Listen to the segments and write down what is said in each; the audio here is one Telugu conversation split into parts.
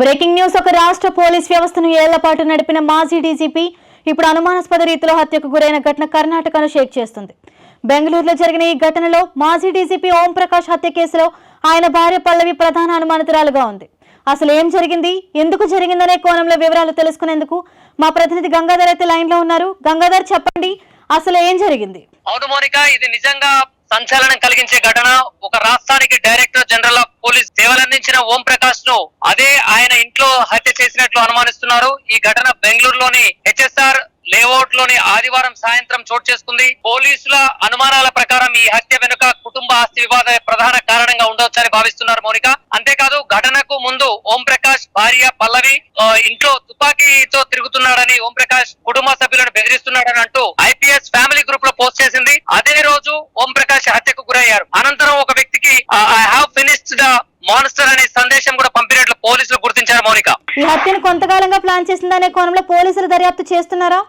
Breaking news. ఒక రాష్ట్ర పోలీస్ వ్యవస్థను ఏళ్ళ పాటు నడిపిన మాజీ డీజీపీ ఇప్పుడు అనుమానాస్పద రీతిలో హత్యకు గురైన ఘటన కర్ణాటకను షేక్ చేస్తుంది. బెంగళూరులో జరిగిన ఈ ఘటనలో మాజీ డీజీపీ ఓం ప్రకాష్ హత్య కేసులో ఆయన భార్య పల్లవి ప్రధాన అనుమానితురాలుగా ఉంది. అసలు ఏం జరిగింది? ఎందుకు జరిగిందనే కోణంలో వివరాలు తెలుసుకునేందుకు మా ప్రతినిధి గంగాధర్ అయితే లైన్లో ఉన్నారు. గంగాధర్ చెప్పండి అసలు ఏం జరిగింది? అవును మోనిక ఇది నిజంగా సంచలనం కలిగించే ఘటన. ఒక రాష్ట్రానికి డైరెక్టర్ జనరల్ ఆఫ్ సేవలందించిన ఓం ప్రకాష్ను అదే ఆయన ఇంట్లో హత్య చేసినట్లు అనుమానిస్తున్నారు. ఈ ఘటన బెంగళూరులోని హెచ్ఎస్ఆర్ లేఅవుట్లోని ఆదివారం సాయంత్రం చోటు చేసుకుంది. పోలీసుల అనుమానాల ప్రకారం ఈ హత్య వెనుక కుటుంబ ఆస్తి వివాద ప్రధాన కారణంగా ఉండవచ్చని భావిస్తున్నారు మౌనిక. అంతేకాదు ఘటనకు ముందు ఓం ప్రకాష్ భార్య పల్లవి ఇంట్లో తుపాకీతో తిరుగుతున్నాడని ఓం ప్రకాష్ కుటుంబ సభ్యులను బెదిరిస్తున్నాడని అంటూ ఐపీఎస్ ఫ్యామిలీ గ్రూప్లో పోస్ట్ చేసింది. అదే రోజు ఓం ప్రకాష్ హత్యకు గురయ్యారు. అనంతరం ఒక వ్యక్తికి I have finished the monster అనే సందేశం కూడా పంపినట్లు పోలీసులు గుర్తించారు మౌనిక. ఈ హత్యను కొంతకాలంగా ప్లాన్ చేసిందనే కోణంలో పోలీసులు దర్యాప్తు చేస్తున్నారా?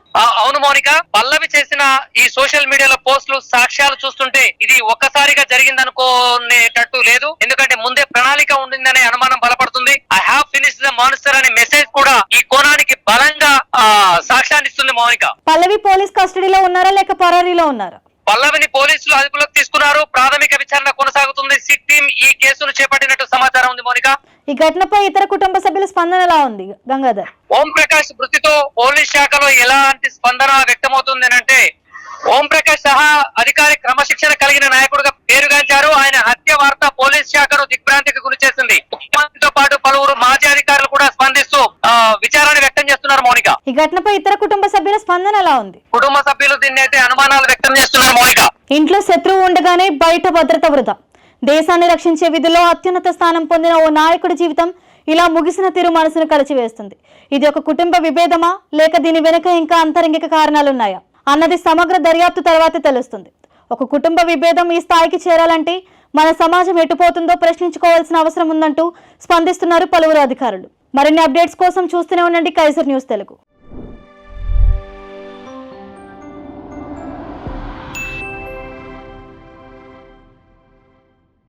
అవును మౌనిక. పల్లవి చేసిన ఈ సోషల్ మీడియాలో పోస్టులు సాక్ష్యాలు చూస్తుంటే ఇది ఒక్కసారిగా జరిగిందనుకోనేటట్టు లేదు. ఎందుకంటే ముందే ప్రణాళిక ఉండిందనే అనుమానం బలపడుతుంది. I have finish the monster అనే మెసేజ్ కూడా ఈ కోణానికి బలంగా సాక్ష్యాన్ని ఇస్తుంది మౌనిక. పల్లవి పోలీస్ కస్టడీలో ఉన్నారా లేక పరారీలో ఉన్నారా? పల్లవిని పోలీసులు అదుపులోకి తీసుకున్నారు. ప్రాథమిక విచారణ కొనసాగుతుంది. సిట్ టీం ఈ కేసును చేపట్టినట్టు సమాచారం ఉంది మౌనిక. ఈ ఘటనపై ఇతర కుటుంబ సభ్యుల స్పందన ఎలా ఉంది గంగాధర్? ఓం ప్రకాష్ మృతితో పోలీస్ శాఖలో ఎలాంటి స్పందన వ్యక్తమవుతుంది అంటే ఓం ప్రకాష్ సహా అధికారి క్రమశిక్షణ కలిగిన నాయకుడుగా పేరుగాంచారు ఆయన హత్య వార్త పోలీస్ శాఖను దిగ్భ్రాంతికి గురి చేసింది ముఖ్యమంత్రితో పాటు పలువురు మాజీ అధికారులు కూడా స్పందిస్తూ ఆ, విచారణ వ్యక్తం చేస్తున్నారు మౌనిక ఈ ఘటనపై ఇతర కుటుంబ సభ్యుల స్పందన ఎలా ఉంది? కుటుంబ సభ్యులు అనుమానాలు వ్యక్తం చేస్తున్నారు మౌనిక. ఇంట్లో శత్రువు ఉండగానే బయట భద్రత వృధా. దేశాన్ని రక్షించే విధుల్లో అత్యున్నత స్థానం పొందిన ఓ నాయకుడి జీవితం ఇలా ముగిసిన తీరు మనసును కలిచివేస్తుంది. ఇది ఒక కుటుంబ విభేదమా? లేక దీని వెనుక ఇంకా అంతరంగిక కారణాలున్నాయా? అన్నది సమగ్ర దర్యాప్తు తర్వాతే తెలుస్తుంది. ఒక కుటుంబ విభేదం ఈ స్థాయికి చేరాలంటే మన సమాజం ఎటుపోతుందో ప్రశ్నించుకోవాల్సిన అవసరం ఉందంటూ స్పందిస్తున్నారు పలువురు అధికారులు. మరిన్ని అప్డేట్స్ కోసం చూస్తూనే ఉండండి కైజర్ న్యూస్ తెలుగు.